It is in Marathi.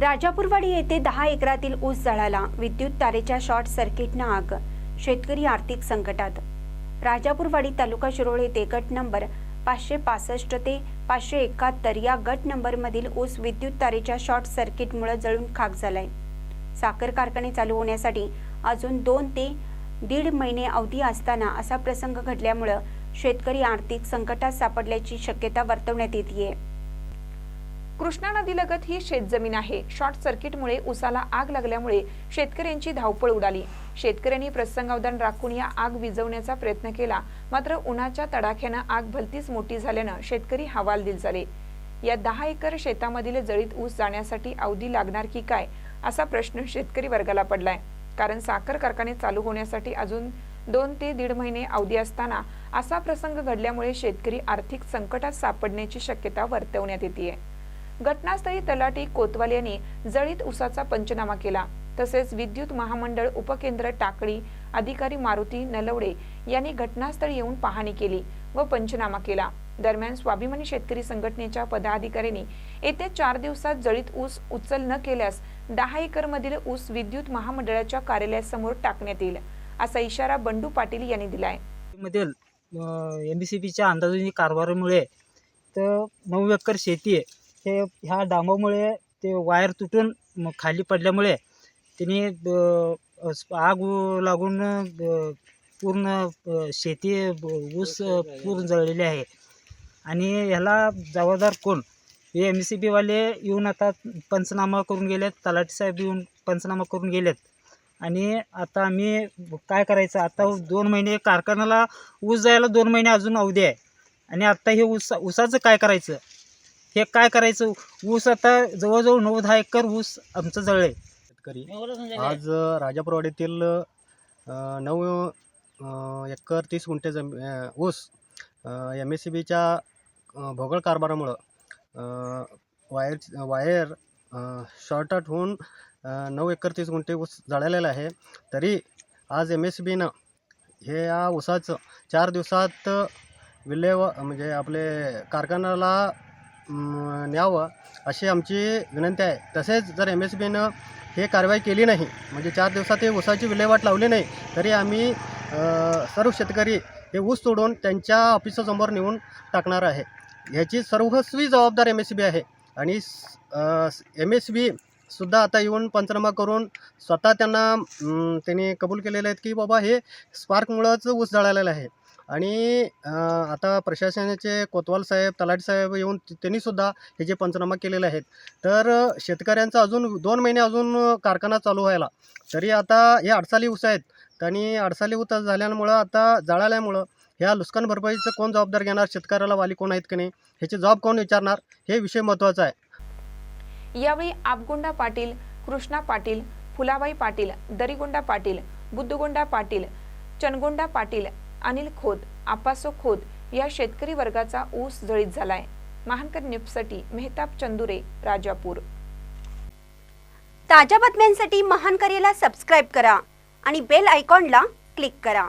राजापूरवाडी येथे दहा एकरातील ऊस जळाला. विद्युत तारेच्या शॉर्ट सर्किटनं आग शेतकरी आर्थिक संकटात. राजापूरवाडी तालुका शिरोळ येथे गट नंबर पाचशे पासष्ट ते पाचशे एकाहत्तर या गट नंबरमधील ऊस विद्युत तारेच्या शॉर्ट सर्किटमुळे जळून खाक झालाय. साखर कारखाने चालू होण्यासाठी अजून दोन ते दीड महिने अवधी असताना असा प्रसंग घडल्यामुळं शेतकरी आर्थिक संकटात सापडल्याची शक्यता वर्तवण्यात येते कृष्णा नदीलगत ही शेतजमीन आहे. शॉर्ट सर्किटमुळे उसाला आग लागल्यामुळे शेतकऱ्यांची धावपळ उडाली. शेतकऱ्यांनी प्रसंगावधान राखून या आग विझवण्याचा प्रयत्न केला. मात्र उन्हाच्या तडाख्यानं आग भलतीच मोठी झाल्यानं शेतकरी हवालदिल झाले. या दहा एकर शेतामधील जळीत ऊस जाण्यासाठी अवधी लागणार की काय असा प्रश्न शेतकरी वर्गाला पडलाय. कारण साखर कारखाने चालू होण्यासाठी अजून दोन ते दीड महिने अवधी असताना असा प्रसंग घडल्यामुळे शेतकरी आर्थिक संकटात सापडण्याची शक्यता वर्तवण्यात येते घटनास्थळी तलाठी कोतवाल यांनी जळीत उसाचा पंचनामा केला. तसेच विद्युत महामंडळ उपकेंद्र टाकळी अधिकारी मारुती नलवडे यांनी घटनास्थळी येऊन पाहणी केली व पंचनामा केला. दरम्यान स्वाभिमानी शेतकरी संघटनेच्या पदाधिकाऱ्यांनी येत्या चार दिवसात जळीत ऊस उचल न केल्यास दहा एकर मधील ऊस विद्युत महामंडळाच्या कार्यालयासमोर टाकण्यात येईल असा इशारा बंडू पाटील यांनी दिलाय. मधील एम बी सी कारभारामुळे तर नऊ एकर शेती आहे. हे ह्या डांबामुळे ते वायर तुटून मग खाली पडल्यामुळे तिने आग लागून पूर्ण शेती ऊस पूर्ण जळलेली आहे. आणि ह्याला जबाबदार कोण? हे एम सी बीवाले येऊन आता पंचनामा करून गेलेत तलाठी साहेब येऊन पंचनामा करून गेलेत. आणि आता आम्ही काय करायचं? आता दोन महिने कारखान्याला ऊस जायला दोन महिने अजून अवधी आहे. आणि आत्ता हे ऊस ऊसाचं काय करायचं? हे काय करायचं? ऊस आता जवळजवळ नऊ दहा एकर ऊस आमचं जळले शेतकरी. आज अ, नऊ एकर तीस गुंठे जम ऊस एम एस सी बीच्या भोगळ कारभारामुळं वायर वायर शॉर्टआउट होऊन नऊ एकर तीस गुंठे ऊस जळालेला आहे. तरी आज एम एस बीनं हे या ऊसाचं चार दिवसात विलेव म्हणजे आपले कारखान्याला न्यावं अशी आमची विनंती आहे. तसेच जर एम एस बीनं हे कारवाई केली नाही म्हणजे चार दिवसात हे ऊसाची विल्हेवाट लावली नाही तरी आम्ही सर्व शेतकरी हे ऊस तोडून त्यांच्या ऑफिसासमोर नेऊन टाकणार आहे. ह्याची सर्वस्वी जबाबदार एम एस बी आहे. आणि एम एस बी सुद्धा आता येऊन पंचनामा करून स्वतः त्यांना त्यांनी कबूल केलेले आहेत की बाबा हे स्पार्कमुळंच ऊस जळालेलं आहे. आणि आता प्रशासनाचे कोतवाल साहेब तलाठी साहेब येऊन त्यांनीसुद्धा हे जे पंचनामा केलेले आहेत. तर शेतकऱ्यांचा अजून दोन महिने अजून कारखाना चालू व्हायला. तरी आता हे अडसाली ऊस आहेत. आणि अडसाली ऊस झाल्यामुळं आता जळाल्यामुळं ह्या नुकसान भरपाईचं कोण जबाबदार घेणार? शेतकऱ्याला वाली कोण आहेत की नाही? ह्याची जबाब कोण विचारणार? हे विषय महत्त्वाचा आहे. यावेळी आपगोंडा पाटील कृष्णा पाटील फुलाबाई पाटील दरीगोंडा पाटील बुद्धगोंडा पाटील चनगोंडा पाटील अनिल खोत आपासो खोत या शेतकरी वर्गाचा ऊस जळीत झालाय. महानकर न्यूजसाठी मेहताब चंदुरे राजापूर. ताज्या बातम्यांसाठी महानकरेला सबस्क्राईब करा आणि बेल आयकॉनला क्लिक करा.